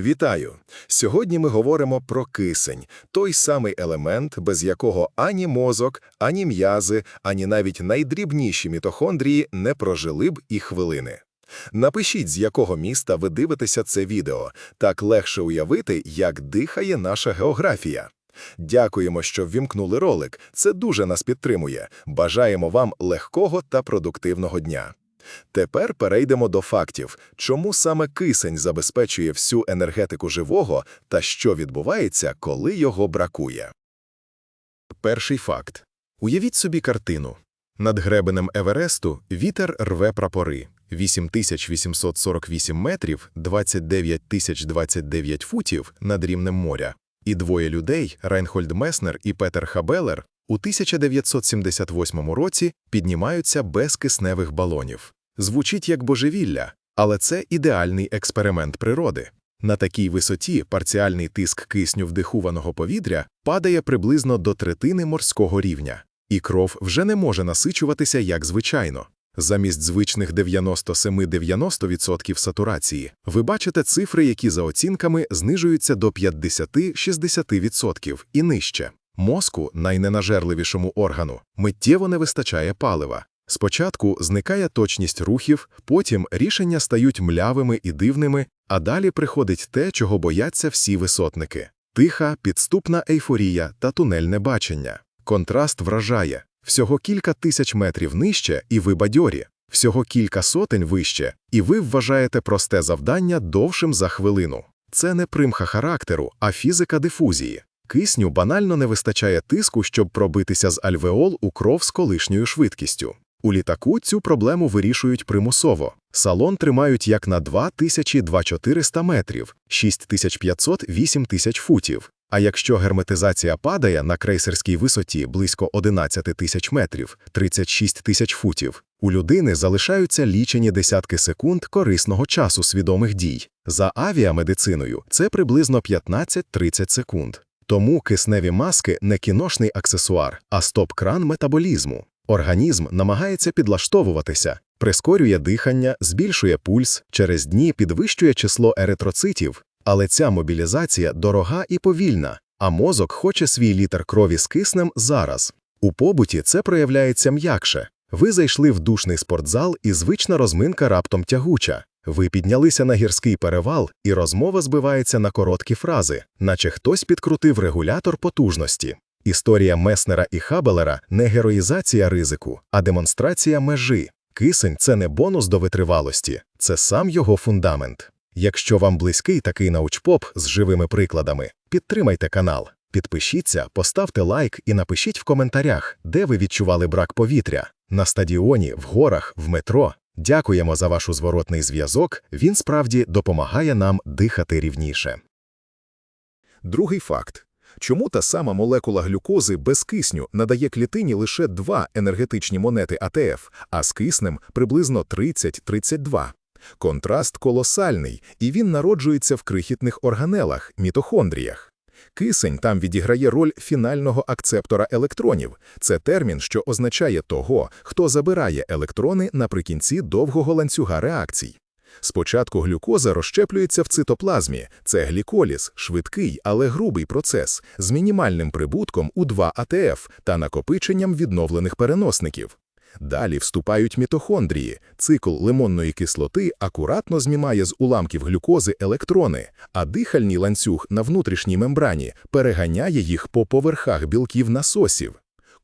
Вітаю! Сьогодні ми говоримо про кисень, той самий елемент, без якого ані мозок, ані м'язи, ані навіть найдрібніші мітохондрії не прожили б і хвилини. Напишіть, з якого міста ви дивитеся це відео, так легше уявити, як дихає наша географія. Дякуємо, що ввімкнули ролик. Це дуже нас підтримує. Бажаємо вам легкого та продуктивного дня. Тепер перейдемо до фактів, чому саме кисень забезпечує всю енергетику живого та що відбувається, коли його бракує. Перший факт. Уявіть собі картину. Над гребенем Евересту вітер рве прапори. 8848 метрів, 29 тисяч 29 футів над рівнем моря. І двоє людей, Райнхольд Меснер і Петер Хабелер, у 1978 році піднімаються без кисневих балонів. Звучить як божевілля, але це ідеальний експеримент природи. На такій висоті парціальний тиск кисню вдихуваного повітря падає приблизно до третини морського рівня, і кров вже не може насичуватися як звичайно. Замість звичних 97-90% сатурації ви бачите цифри, які за оцінками знижуються до 50-60% і нижче. Мозку, найненажерливішому органу, миттєво не вистачає палива. Спочатку зникає точність рухів, потім рішення стають млявими і дивними, а далі приходить те, чого бояться всі висотники тиха, підступна ейфорія та тунельне бачення. Контраст вражає всього кілька тисяч метрів нижче, і ви бадьорі, всього кілька сотень вище, і ви вважаєте просте завдання довшим за хвилину. Це не примха характеру, а фізика дифузії. Кисню банально не вистачає тиску, щоб пробитися з альвеол у кров з колишньою швидкістю. У літаку цю проблему вирішують примусово. Салон тримають як на 2000-2400 метрів, 6500-8000 футів. А якщо герметизація падає на крейсерській висоті близько 11 тисяч метрів, 36 тисяч футів, у людини залишаються лічені десятки секунд корисного часу свідомих дій. За авіамедициною це приблизно 15-30 секунд. Тому кисневі маски не кіношний аксесуар, а стоп-кран метаболізму. Організм намагається підлаштовуватися, прискорює дихання, збільшує пульс, через дні підвищує число еритроцитів, але ця мобілізація дорога і повільна, а мозок хоче свій літр крові з киснем зараз. У побуті це проявляється м'якше. Ви зайшли в душний спортзал, і звична розминка раптом тягуча. Ви піднялися на гірський перевал, і розмова збивається на короткі фрази, наче хтось підкрутив регулятор потужності. Історія Меснера і Хабелера не героїзація ризику, а демонстрація межі. Кисень це не бонус до витривалості, це сам його фундамент. Якщо вам близький такий научпоп з живими прикладами, підтримайте канал, підпишіться, поставте лайк і напишіть в коментарях, де ви відчували брак повітря на стадіоні, в горах, в метро. Дякуємо за ваш зворотний зв'язок. Він справді допомагає нам дихати рівніше. Другий факт. Чому та сама молекула глюкози без кисню надає клітині лише два енергетичні монети АТФ, а з киснем приблизно 30-32? Контраст колосальний, і він народжується в крихітних органелах, мітохондріях. Кисень там відіграє роль фінального акцептора електронів. Це термін, що означає того, хто забирає електрони наприкінці довгого ланцюга реакцій. Спочатку глюкоза розщеплюється в цитоплазмі, це гліколіз, швидкий, але грубий процес з мінімальним прибутком у 2 АТФ та накопиченням відновлених переносників. Далі вступають мітохондрії. Цикл лимонної кислоти акуратно знімає з уламків глюкози електрони, а дихальний ланцюг на внутрішній мембрані переганяє їх по поверхах білків насосів.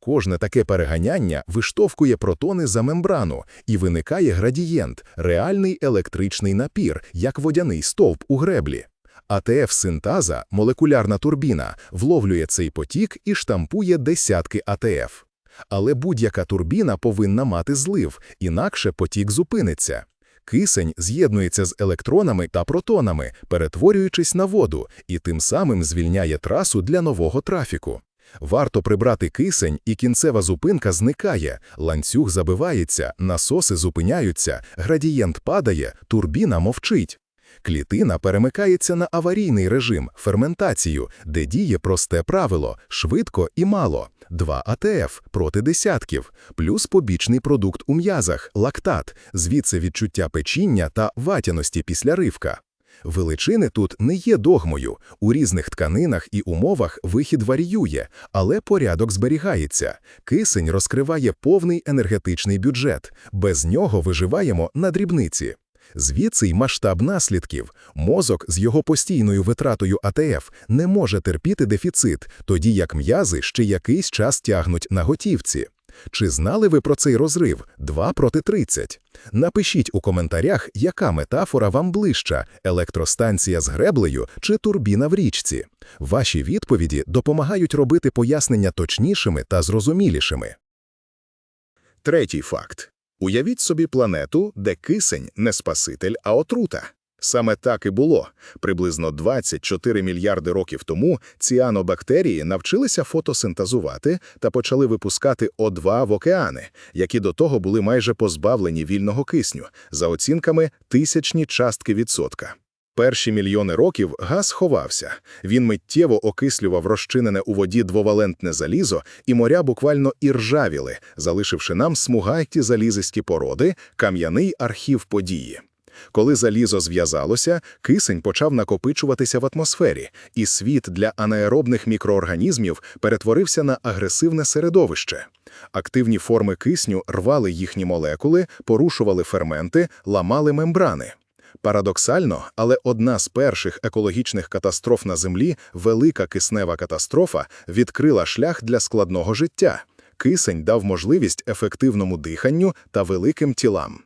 Кожне таке переганяння виштовхує протони за мембрану і виникає градієнт, реальний електричний напір, як водяний стовп у греблі. АТФ синтаза, молекулярна турбіна, вловлює цей потік і штампує десятки АТФ. Але будь-яка турбіна повинна мати злив, інакше потік зупиниться. Кисень з'єднується з електронами та протонами, перетворюючись на воду, і тим самим звільняє трасу для нового трафіку. Варто прибрати кисень, і кінцева зупинка зникає, ланцюг забивається, насоси зупиняються, градієнт падає, турбіна мовчить. Клітина перемикається на аварійний режим, ферментацію, де діє просте правило швидко і мало. 2 АТФ проти десятків, плюс побічний продукт у м'язах, лактат, звідси відчуття печіння та ватяності після ривка. Величини тут не є догмою. У різних тканинах і умовах вихід варіює, але порядок зберігається. Кисень розкриває повний енергетичний бюджет. Без нього виживаємо на дрібниці. Звідси й масштаб наслідків. Мозок з його постійною витратою АТФ не може терпіти дефіцит, тоді як м'язи ще якийсь час тягнуть на готівці. Чи знали ви про цей розрив 2 проти 30? Напишіть у коментарях, яка метафора вам ближча – електростанція з греблею чи турбіна в річці. Ваші відповіді допомагають робити пояснення точнішими та зрозумілішими. Третій факт. Уявіть собі планету, де кисень не спаситель, а отрута. Саме так і було. Приблизно 24 мільярди років тому ціанобактерії навчилися фотосинтезувати та почали випускати О2 в океани, які до того були майже позбавлені вільного кисню, за оцінками тисячні частки відсотка. Перші мільйони років газ ховався. Він миттєво окислював розчинене у воді двовалентне залізо, і моря буквально іржавіли, залишивши нам смугайті залізисті породи, кам'яний архів події. Коли залізо зв'язалося, кисень почав накопичуватися в атмосфері, і світ для анаеробних мікроорганізмів перетворився на агресивне середовище. Активні форми кисню рвали їхні молекули, порушували ферменти, ламали мембрани. Парадоксально, але одна з перших екологічних катастроф на Землі, велика киснева катастрофа, відкрила шлях для складного життя. Кисень дав можливість ефективному диханню та великим тілам.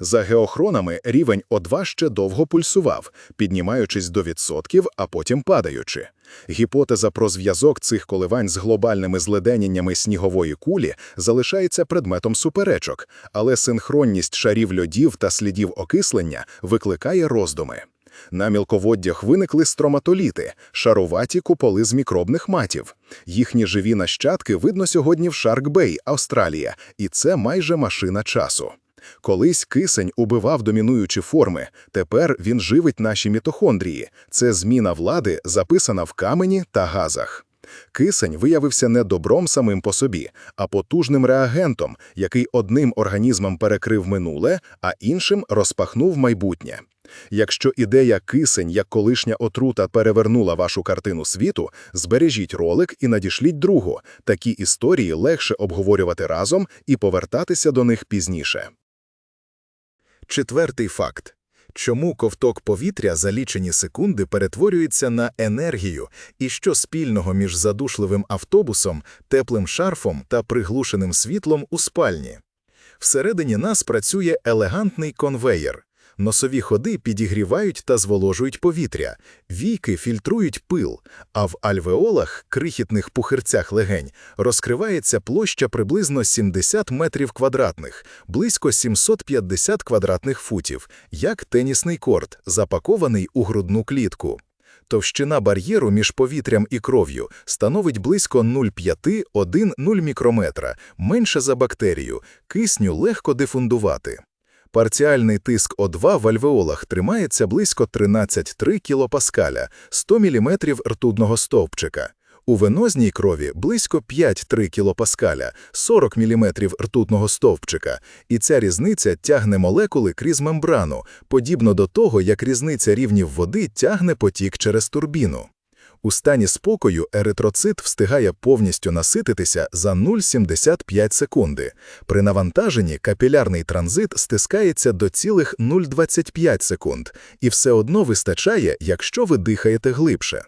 За геохронами рівень О2 ще довго пульсував, піднімаючись до відсотків, а потім падаючи. Гіпотеза про зв'язок цих коливань з глобальними зледеніннями снігової кулі залишається предметом суперечок, але синхронність шарів льодів та слідів окислення викликає роздуми. На мілководдях виникли строматоліти, шаруваті куполи з мікробних матів. Їхні живі нащадки видно сьогодні в Шарк-Бей, Австралія, і це майже машина часу. Колись кисень убивав домінуючі форми, тепер він живить наші мітохондрії. Це зміна влади, записана в камені та газах. Кисень виявився не добром самим по собі, а потужним реагентом, який одним організмом перекрив минуле, а іншим розпахнув майбутнє. Якщо ідея кисень як колишня отрута перевернула вашу картину світу, збережіть ролик і надішліть другу. Такі історії легше обговорювати разом і повертатися до них пізніше. Четвертий факт. Чому ковток повітря за лічені секунди перетворюється на енергію, і що спільного між задушливим автобусом, теплим шарфом та приглушеним світлом у спальні? Всередині нас працює елегантний конвеєр. Носові ходи підігрівають та зволожують повітря, війки фільтрують пил, а в альвеолах, крихітних пухирцях легень, розкривається площа приблизно 70 метрів квадратних, близько 750 квадратних футів, як тенісний корт, запакований у грудну клітку. Товщина бар'єру між повітрям і кров'ю становить близько 0,5-1,0 мікрометра, менше за бактерію, кисню легко дефундувати. Парціальний тиск О2 в альвеолах тримається близько 13,3 кілопаскаля, 100 мм ртутного стовпчика. У венозній крові близько 5,3 кілопаскаля, 40 мм ртутного стовпчика, і ця різниця тягне молекули крізь мембрану, подібно до того, як різниця рівнів води тягне потік через турбіну. У стані спокою еритроцит встигає повністю насититися за 0,75 секунди. При навантаженні капілярний транзит стискається до цілих 0,25 секунд, і все одно вистачає, якщо ви дихаєте глибше.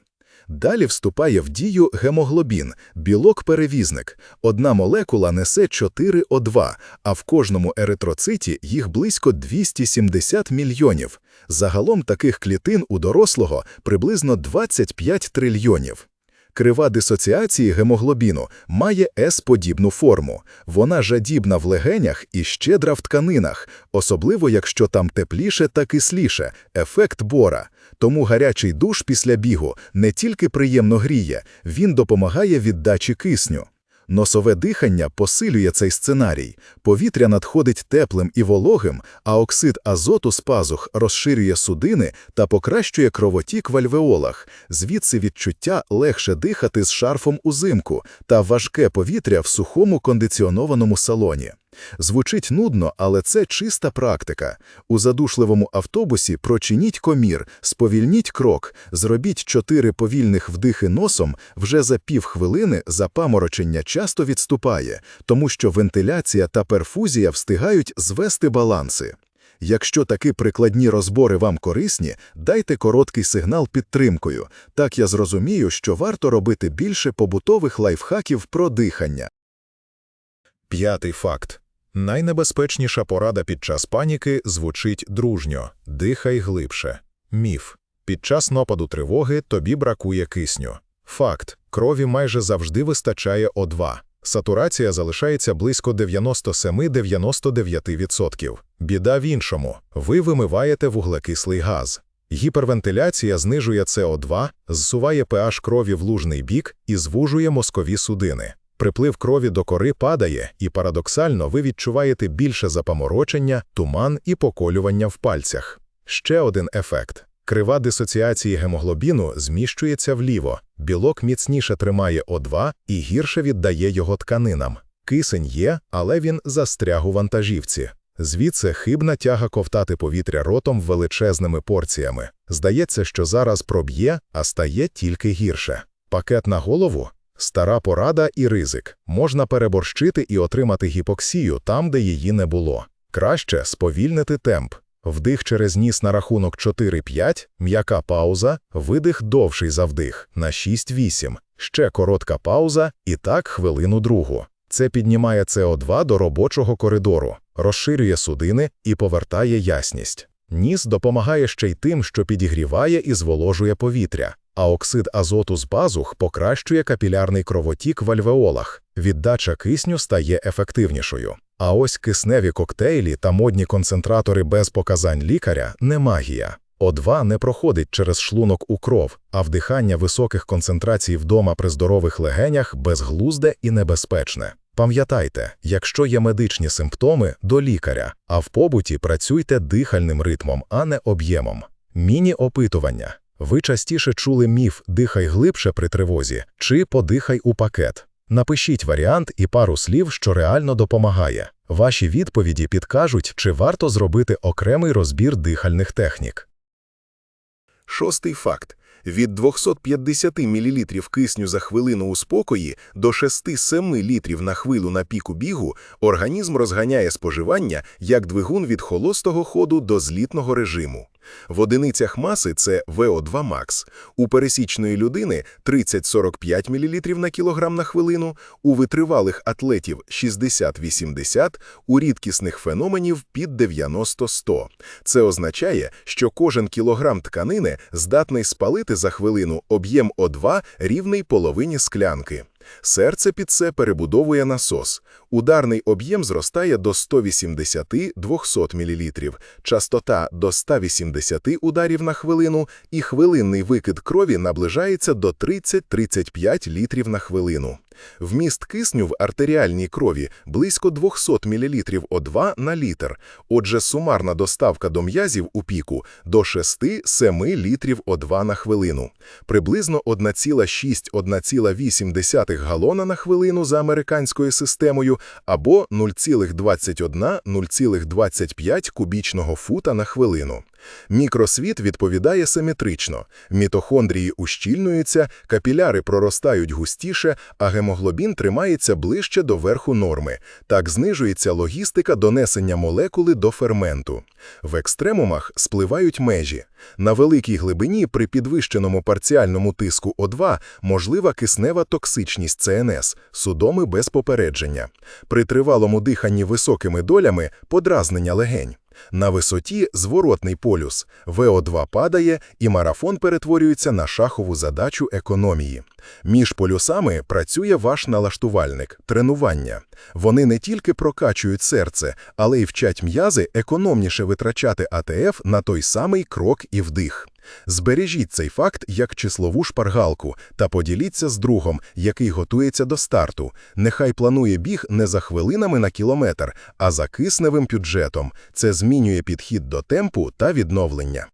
Далі вступає в дію гемоглобін, білок-перевізник. Одна молекула несе 4О2, а в кожному еритроциті їх близько 270 мільйонів. Загалом таких клітин у дорослого приблизно 25 трильйонів. Крива дисоціації гемоглобіну має С-подібну форму. Вона жадібна в легенях і щедра в тканинах, особливо якщо там тепліше та кисліше, ефект бора. Тому гарячий душ після бігу не тільки приємно гріє, він допомагає віддачі кисню. Носове дихання посилює цей сценарій. Повітря надходить теплим і вологим, а оксид азоту з пазух розширює судини та покращує кровотік в альвеолах. Звідси відчуття легше дихати з шарфом узимку та важке повітря в сухому кондиціонованому салоні. Звучить нудно, але це чиста практика. У задушливому автобусі прочиніть комір, сповільніть крок, зробіть чотири повільних вдихи носом, вже за півхвилини запаморочення часто відступає, тому що вентиляція та перфузія встигають звести баланси. Якщо такі прикладні розбори вам корисні, дайте короткий сигнал підтримкою. Так я зрозумію, що варто робити більше побутових лайфхаків про дихання. П'ятий факт. Найнебезпечніша порада під час паніки звучить дружньо – дихай глибше. Міф. Під час нападу тривоги тобі бракує кисню. Факт. Крові майже завжди вистачає О2. Сатурація залишається близько 97-99%. Біда в іншому. Ви вимиваєте вуглекислий газ. Гіпервентиляція знижує СО2, зсуває pH крові в лужний бік і звужує мозкові судини. Приплив крові до кори падає, і парадоксально ви відчуваєте більше запаморочення, туман і поколювання в пальцях. Ще один ефект. Крива дисоціації гемоглобіну зміщується вліво, білок міцніше тримає О2 і гірше віддає його тканинам. Кисень є, але він застряг у вантажівці. Звідси хибна тяга ковтати повітря ротом величезними порціями. Здається, що зараз проб'є, а стає тільки гірше. Пакет на голову Стара порада і ризик. Можна переборщити і отримати гіпоксію там, де її не було. Краще сповільнити темп. Вдих через ніс на рахунок 4-5, м'яка пауза, видих довший за вдих на 6-8, ще коротка пауза і так хвилину другу. Це піднімає СО2 до робочого коридору, розширює судини і повертає ясність. Ніс допомагає ще й тим, що підігріває і зволожує повітря, а оксид азоту з пазух покращує капілярний кровотік в альвеолах, віддача кисню стає ефективнішою. А ось кисневі коктейлі та модні концентратори без показань лікаря не магія. О2 не проходить через шлунок у кров, а вдихання високих концентрацій вдома при здорових легенях безглузде і небезпечне. Пам'ятайте, якщо є медичні симптоми, до лікаря, а в побуті працюйте дихальним ритмом, а не об'ємом. Міні-опитування. Ви частіше чули міф «дихай глибше при тривозі» чи «подихай у пакет». Напишіть варіант і пару слів, що реально допомагає. Ваші відповіді підкажуть, чи варто зробити окремий розбір дихальних технік. Шостий факт. Від 250 мл кисню за хвилину у спокої до 6-7 літрів на хвилю на піку бігу організм розганяє споживання як двигун від холостого ходу до злітного режиму. В одиницях маси це ВО2 max, у пересічної людини 30-45 мл на кілограм на хвилину, у витривалих атлетів 60-80, у рідкісних феноменів під 90-100. Це означає, що кожен кілограм тканини здатний спалити за хвилину об'єм О2 рівний половині склянки. Серце під це перебудовує насос. Ударний об'єм зростає до 180-200 мл, частота до 180 ударів на хвилину, і хвилинний викид крові наближається до 30-35 літрів на хвилину. Вміст кисню в артеріальній крові близько 200 мл О2 на літр, отже сумарна доставка до м'язів у піку до 6-7 літрів О2 на хвилину. Приблизно 1,6-1,8 галона на хвилину за американською системою або 0,21-0,25 кубічного фута на хвилину. Мікросвіт відповідає симетрично. Мітохондрії ущільнуються, капіляри проростають густіше, а гемоглобін тримається ближче до верху норми. Так знижується логістика донесення молекули до ферменту. В екстремумах спливають межі. На великій глибині при підвищеному парціальному тиску О2 можлива киснева токсичність ЦНС, судоми без попередження. При тривалому диханні високими долями – подразнення легень. На висоті зворотний полюс, ВО2 падає і марафон перетворюється на шахову задачу економії. Між полюсами працює ваш налаштувальник – тренування. Вони не тільки прокачують серце, але й вчать м'язи економніше витрачати АТФ на той самий крок і вдих. Збережіть цей факт як числову шпаргалку та поділіться з другом, який готується до старту. Нехай планує біг не за хвилинами на кілометр, а за кисневим бюджетом. Це змінює підхід до темпу та відновлення.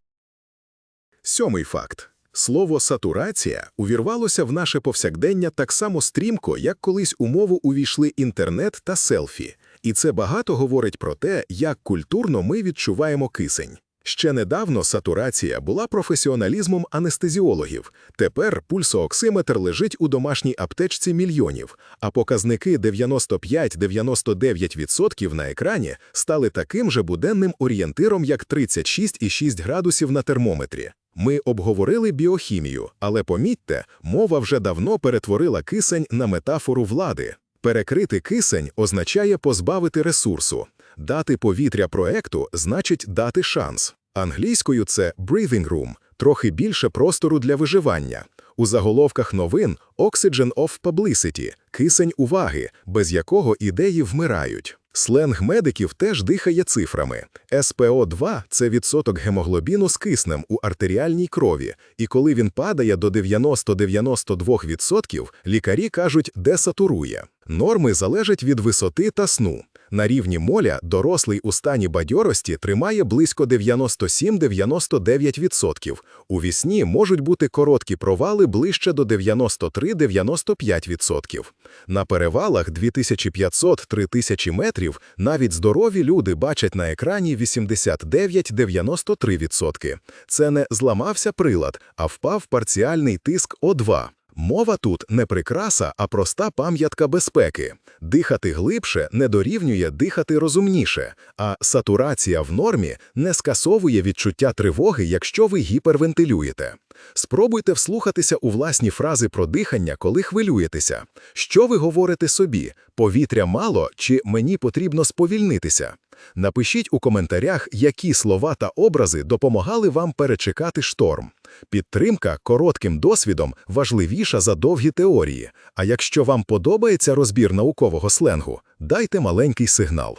Сьомий факт. Слово «сатурація» увірвалося в наше повсякдення так само стрімко, як колись у мову увійшли інтернет та селфі. І це багато говорить про те, як культурно ми відчуваємо кисень. Ще недавно сатурація була професіоналізмом анестезіологів. Тепер пульсооксиметр лежить у домашній аптечці мільйонів, а показники 95-99% на екрані стали таким же буденним орієнтиром, як 36,6 градусів на термометрі. Ми обговорили біохімію, але помітьте, мова вже давно перетворила кисень на метафору влади. Перекрити кисень означає позбавити ресурсу. Дати повітря проекту значить дати шанс. Англійською це breathing room, трохи більше простору для виживання. У заголовках новин Oxygen of Publicity – кисень уваги, без якого ідеї вмирають. Сленг медиків теж дихає цифрами. СПО2 – це відсоток гемоглобіну з киснем у артеріальній крові, і коли він падає до 90-92%, лікарі кажуть десатурує. Норми залежать від висоти та сну. На рівні моля дорослий у стані бадьорості тримає близько 97-99%. У вісні можуть бути короткі провали ближче до 93-95%. На перевалах 2500-3000 метрів навіть здорові люди бачать на екрані 89-93%. Це не зламався прилад, а впав парціальний тиск О2. Мова тут не прикраса, а проста пам'ятка безпеки. Дихати глибше не дорівнює дихати розумніше, а сатурація в нормі не скасовує відчуття тривоги, якщо ви гіпервентилюєте. Спробуйте вслухатися у власні фрази про дихання, коли хвилюєтеся. Що ви говорите собі? Повітря мало чи мені потрібно сповільнитися? Напишіть у коментарях, які слова та образи допомагали вам перечекати шторм. Підтримка коротким досвідом важливіша за довгі теорії. А якщо вам подобається розбір наукового сленгу, дайте маленький сигнал.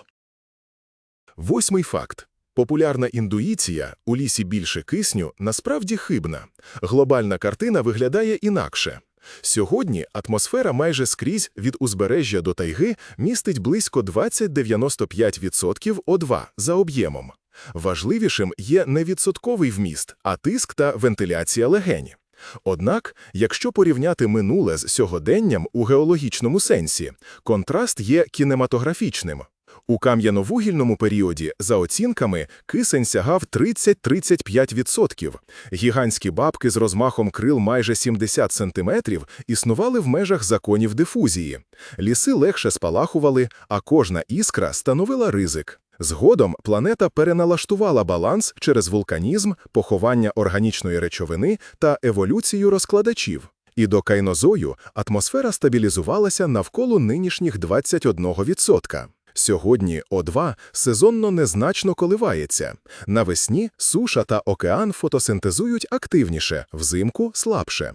Восьмий факт. Популярна індуїція «у лісі більше кисню» насправді хибна. Глобальна картина виглядає інакше. Сьогодні атмосфера майже скрізь від узбережжя до тайги містить близько 20-95% О2 за об'ємом. Важливішим є не відсотковий вміст, а тиск та вентиляція легень. Однак, якщо порівняти минуле з сьогоденням у геологічному сенсі, контраст є кінематографічним. У кам'яновугільному періоді, за оцінками, кисень сягав 30-35%. Гігантські бабки з розмахом крил майже 70 см існували в межах законів дифузії. Ліси легше спалахували, а кожна іскра становила ризик. Згодом планета переналаштувала баланс через вулканізм, поховання органічної речовини та еволюцію розкладачів. І до кайнозою атмосфера стабілізувалася навколо нинішніх 21%. Сьогодні О2 сезонно незначно коливається. Навесні суша та океан фотосинтезують активніше, взимку – слабше.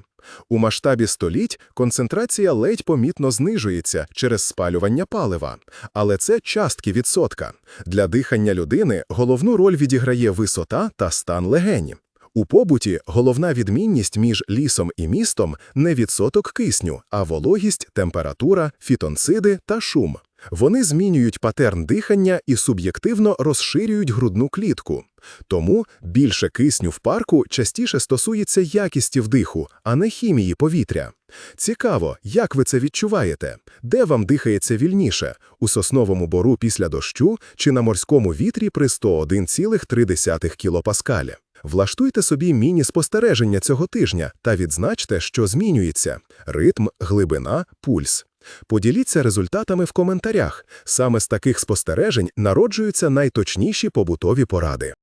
У масштабі століть концентрація ледь помітно знижується через спалювання палива, але це частки відсотка. Для дихання людини головну роль відіграє висота та стан легені. У побуті головна відмінність між лісом і містом не відсоток кисню, а вологість, температура, фітонциди та шум. Вони змінюють патерн дихання і суб'єктивно розширюють грудну клітку. Тому більше кисню в парку частіше стосується якісті вдиху, а не хімії повітря. Цікаво, як ви це відчуваєте? Де вам дихається вільніше? У сосновому бору після дощу чи на морському вітрі при 101,3 кілопаскалі? Влаштуйте собі міні-спостереження цього тижня та відзначте, що змінюється – ритм, глибина, пульс. Поділіться результатами в коментарях. Саме з таких спостережень народжуються найточніші побутові поради.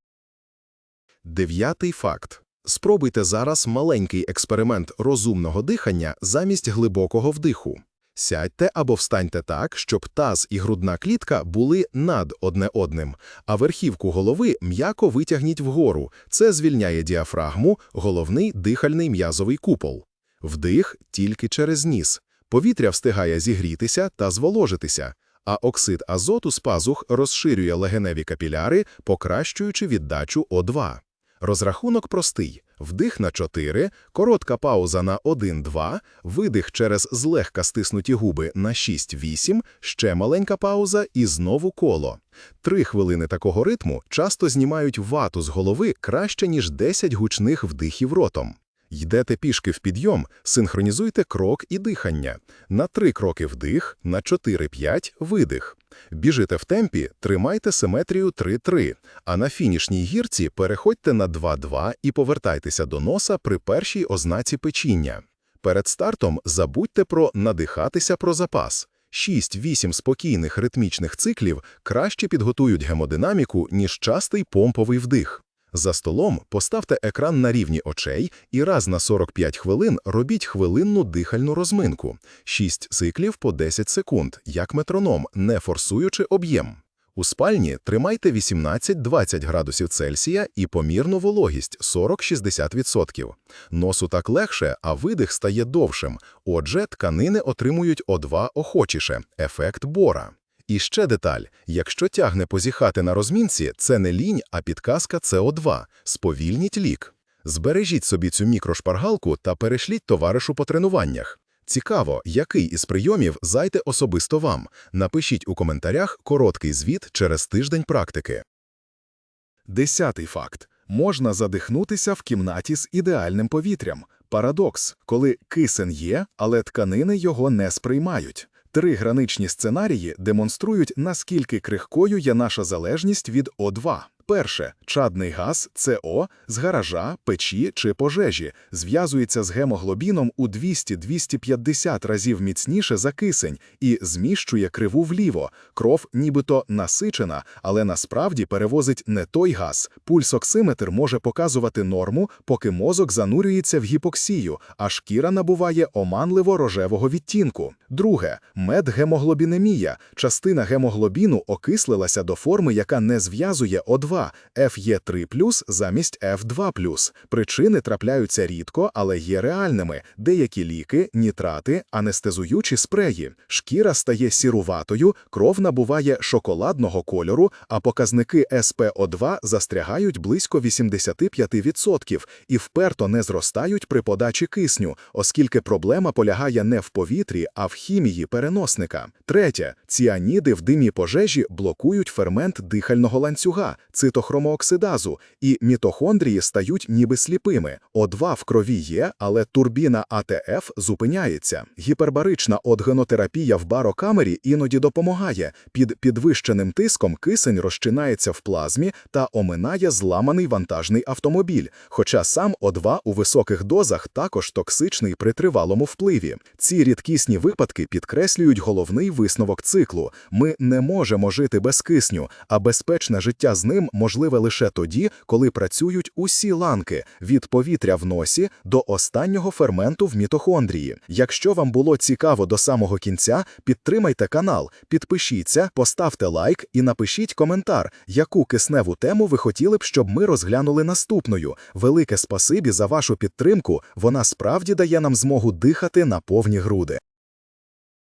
Дев'ятий факт. Спробуйте зараз маленький експеримент розумного дихання замість глибокого вдиху. Сядьте або встаньте так, щоб таз і грудна клітка були над одне одним, а верхівку голови м'яко витягніть вгору. Це звільняє діафрагму, головний дихальний м'язовий купол. Вдих тільки через ніс. Повітря встигає зігрітися та зволожитися, а оксид азоту з пазух розширює легеневі капіляри, покращуючи віддачу О2. Розрахунок простий. Вдих на 4, коротка пауза на 1-2, видих через злегка стиснуті губи на 6-8, ще маленька пауза і знову коло. Три хвилини такого ритму часто знімають вату з голови краще, ніж 10 гучних вдихів ротом. Йдете пішки в підйом, синхронізуйте крок і дихання. На три кроки вдих, на 4-5 видих. Біжите в темпі, тримайте симетрію 3-3, а на фінішній гірці переходьте на 2-2 і повертайтеся до носа при першій ознаці печіння. Перед стартом забудьте про надихатися про запас. 6-8 спокійних ритмічних циклів краще підготують гемодинаміку, ніж частий помповий вдих. За столом поставте екран на рівні очей і раз на 45 хвилин робіть хвилинну дихальну розминку. 6 циклів по 10 секунд, як метроном, не форсуючи об'єм. У спальні тримайте 18-20 градусів Цельсія і помірну вологість 40-60%. Носу так легше, а видих стає довшим. Отже, тканини отримують О2 охочіше – ефект бора. І ще деталь. Якщо тягне позіхати на розмінці, це не лінь, а підказка СО2. Сповільніть лік. Збережіть собі цю мікрошпаргалку та перешліть товаришу по тренуваннях. Цікаво, який із прийомів зайде особисто вам. Напишіть у коментарях короткий звіт через тиждень практики. Десятий факт. Можна задихнутися в кімнаті з ідеальним повітрям. Парадокс, коли кисень є, але тканини його не сприймають. Три граничні сценарії демонструють, наскільки крихкою є наша залежність від О2. Перше, чадний газ СО з гаража, печі чи пожежі зв'язується з гемоглобіном у 200-250 разів міцніше за кисень і зміщує криву вліво. Кров нібито насичена, але насправді перевозить не той газ. Пульсоксиметр може показувати норму, поки мозок занурюється в гіпоксію, а шкіра набуває оманливо рожевого відтінку. Друге, медгемоглобінемія. Частина гемоглобіну окислилася до форми, яка не зв'язує О2, FE3+, замість F2+. Причини трапляються рідко, але є реальними. Деякі ліки, нітрати, анестезуючі спреї. Шкіра стає сіруватою, кров набуває шоколадного кольору, а показники СПО2 застрягають близько 85% і вперто не зростають при подачі кисню, оскільки проблема полягає не в повітрі, а в хімії переносника. Третє. Ціаніди в димі пожежі блокують фермент дихального ланцюга, цитохромооксидазу, і мітохондрії стають ніби сліпими. О2 в крові є, але турбіна АТФ зупиняється. Гіпербарична одгенотерапія в барокамері іноді допомагає. Під підвищеним тиском кисень розчинається в плазмі та оминає зламаний вантажний автомобіль. Хоча сам О2 у високих дозах також токсичний при тривалому впливі. Ці рідкісні випадки підкреслюють головний висновок циклу. Ми не можемо жити без кисню, а безпечне життя з ним можливе лише тоді, коли працюють усі ланки від повітря в носі до останнього ферменту в мітохондрії. Якщо вам було цікаво до самого кінця, підтримайте канал, підпишіться, поставте лайк і напишіть коментар, яку кисневу тему ви хотіли б, щоб ми розглянули наступною. Велике спасибі за вашу підтримку. Вона справді дає нам змогу дихати на повні груди.